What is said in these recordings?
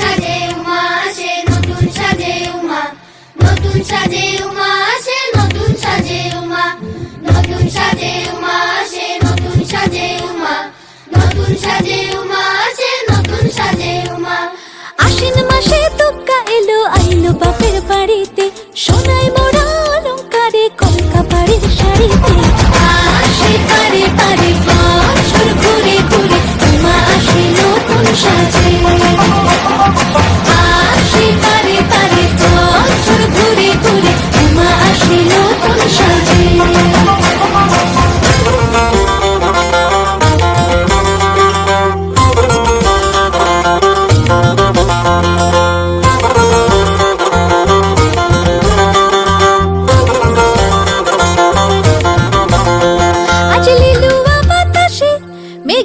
সাজে নতুন সাজে নতুন সাজে নতুন সাজে নতুন সাজে আশ্বিন মাসে তুক্কা এলো, আইলো বাপের বাড়িতে। সোনায় মোড়া অলঙ্কারে কলকা বাড়ির শাড়িতে।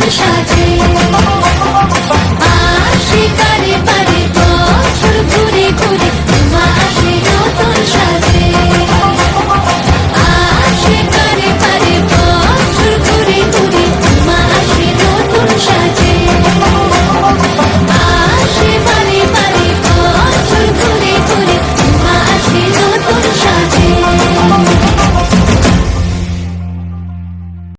সাজে